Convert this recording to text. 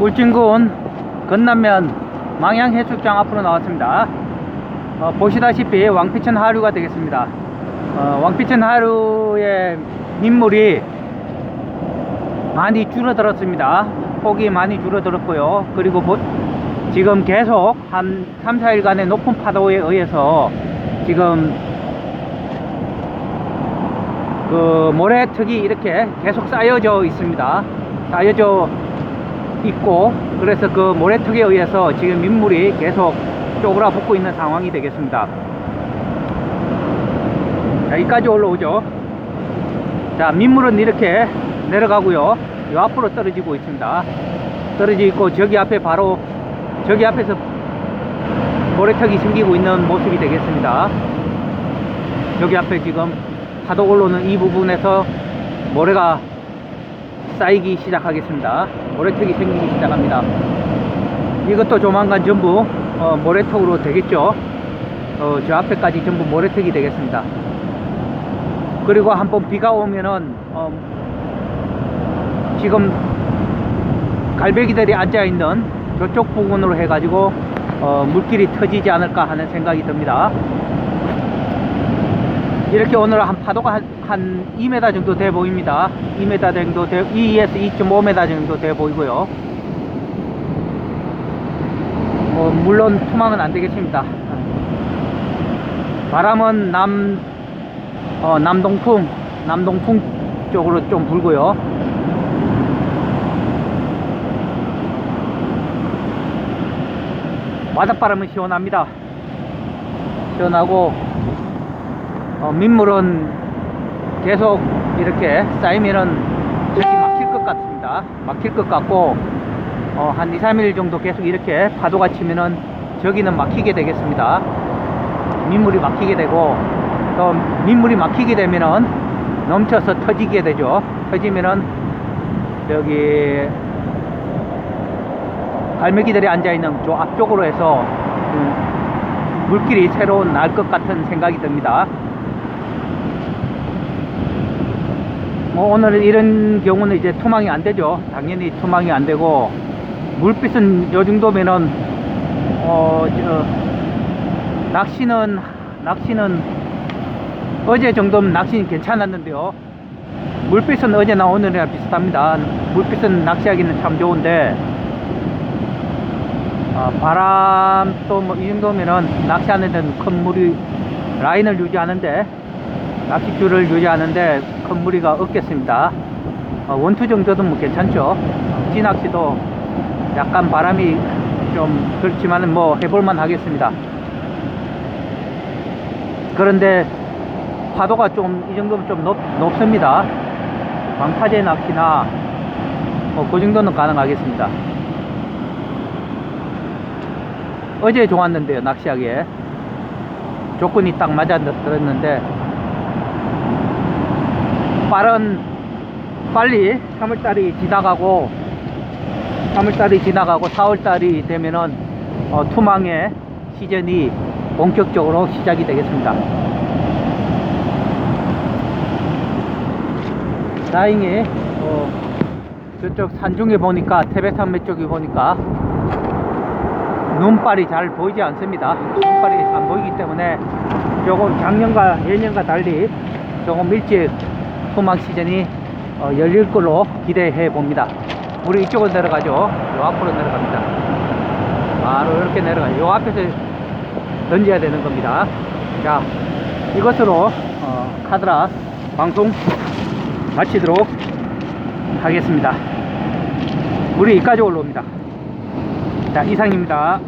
울진군 건남면 망향해수욕장 앞으로 나왔습니다. 어, 보시다시피 왕피천 하류가 되겠습니다. 어, 왕피천 하류의 민물이 많이 줄어들었습니다. 폭이 많이 줄어들었고요. 그리고 보- 지금 계속 한 3, 4일간의 높은 파도에 의해서 지금 그 모래특이 이렇게 계속 쌓여져 있습니다. 쌓여져 있고 그래서 그 모래특에 의해서 지금 민물이 계속 쪼그라 붙고 있는 상황이 되겠습니다. 자, 여기까지 올라오죠. 자, 민물은 이렇게 내려가고요. 이 앞으로 떨어지고 있습니다. 떨어지고 저기 앞에 바로 저기 앞에서 모래턱이 생기고 있는 모습이 되겠습니다. 여기 앞에 지금 파도 올라오는 이 부분에서 모래가 쌓이기 시작하겠습니다. 모래턱이 생기기 시작합니다. 이것도 조만간 전부 어, 모래턱으로 되겠죠. 어, 저 앞에까지 전부 모래턱이 되겠습니다. 그리고 한번 비가 오면은 어, 지금 갈배기들이 앉아 있는 저쪽 부분으로 해가지고 어, 물길이 터지지 않을까 하는 생각이 듭니다. 이렇게 오늘 한 파도가 한, 한 2m 정도 돼 보입니다. 2m 정도 돼, 2에서 2.5m 정도 돼 보이고요. 뭐 물론 투망은 안 되겠습니다. 바람은 남, 어, 남동풍, 남동풍 쪽으로 좀 불고요. 바닷바람은 시원합니다. 시원하고 어, 민물은 계속 이렇게 쌓이면은 저기 막힐 것 같습니다. 막힐 것 같고 어, 한 2, 3일 정도 계속 이렇게 파도가 치면은 저기는 막히게 되겠습니다. 민물이 막히게 되고 또 민물이 막히게 되면은 넘쳐서 터지게 되죠. 터지면은 여기 갈매기들이 앉아 있는 저 앞쪽으로 해서 음, 물길이 새로 날 것 같은 생각이 듭니다. 뭐 오늘 이런 경우는 이제 투망이 안 되죠. 당연히 투망이 안 되고 물빛은 요 정도면은 어 저, 낚시는 낚시는 어제 정도면 낚시는 괜찮았는데요. 물빛은 어제나 오늘이랑 비슷합니다. 물빛은 낚시하기는 참 좋은데 어, 바람도 뭐이 정도면은 낚시하는 데는 큰 무리 라인을 유지하는데 낚싯줄을 유지하는데 큰 무리가 없겠습니다. 어, 원투 정도는 뭐 괜찮죠. 찌낚시도 약간 바람이 좀 그렇지만은 뭐 해볼만 하겠습니다. 그런데 파도가 좀 이 정도면 좀 높, 높습니다. 방파제 낚시나 뭐그 정도는 가능하겠습니다. 어제 좋았는데요 낚시하기에 조건이 딱 맞아 들었는데 빠른 빨리 3월달이 지나가고 3월달이 지나가고 4월달이 되면은 어, 투망의 시즌이 본격적으로 시작이 되겠습니다. 다행히 어, 저쪽 산중에 보니까 태백산맥 쪽에 보니까 눈발이 잘 보이지 않습니다. 눈발이 안 보이기 때문에 조금 작년과 예년과 달리 조금 일찍 소망 시즌이 어, 열릴 걸로 기대해 봅니다. 우리 이쪽으로 내려가죠. 요 앞으로 내려갑니다. 바로 이렇게 내려가요. 요 앞에서 던져야 되는 겁니다. 자, 이것으로 어, 카드라 방송 마치도록 하겠습니다. 물이 이까지 올라옵니다. 자, 이상입니다.